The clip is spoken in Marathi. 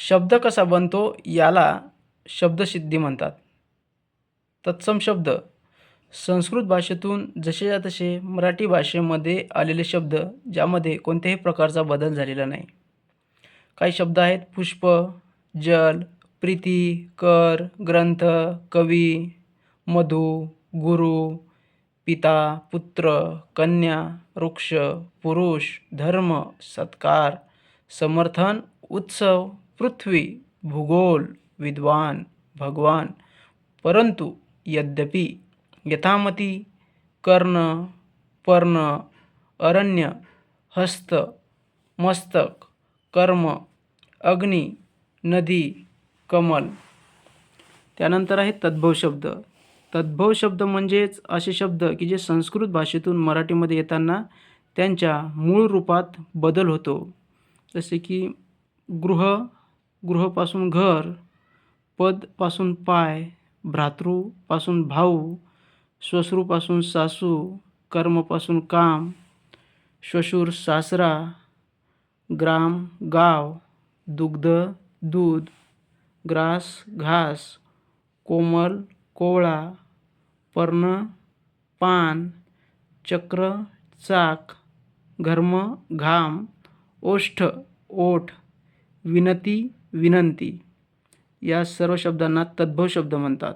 शब्द कसा बनतो याला शब्दसिद्धी म्हणतात. तत्सम शब्द संस्कृत भाषेतून जसेच्या तसे मराठी भाषेमध्ये आलेले शब्द ज्यामध्ये कोणत्याही प्रकारचा बदल झालेला नाही. काही शब्द आहेत पुष्प जल प्रीती कर ग्रंथ कवी मधु गुरु पिता पुत्र कन्या वृक्ष पुरुष धर्म सत्कार समर्थन उत्सव पृथ्वी भूगोल विद्वान भगवान परंतु यद्यपि यथामती कर्ण पर्ण अरण्य हस्त मस्तक कर्म अग्नी नदी कमल. त्यानंतर आहे तद्भव शब्द. तद्भव शब्द म्हणजेच असे शब्द की जे संस्कृत भाषेतून मराठीमध्ये येताना त्यांच्या मूळ रूपात बदल होतो. जसे की गृह गृहपासून घर पदपासून पाय भ्रातृपासून भाऊ श्वश्रूपासून सासू कर्मपासून काम श्वशूर सासरा ग्राम गाव दुग्ध दूध ग्रास घास कोमल कोवळा पर्ण पान चक्र चाक घर्म घाम ओष्ठ ओठ विनती विनंती. या सर्व शब्दांना तद्भव शब्द म्हणतात.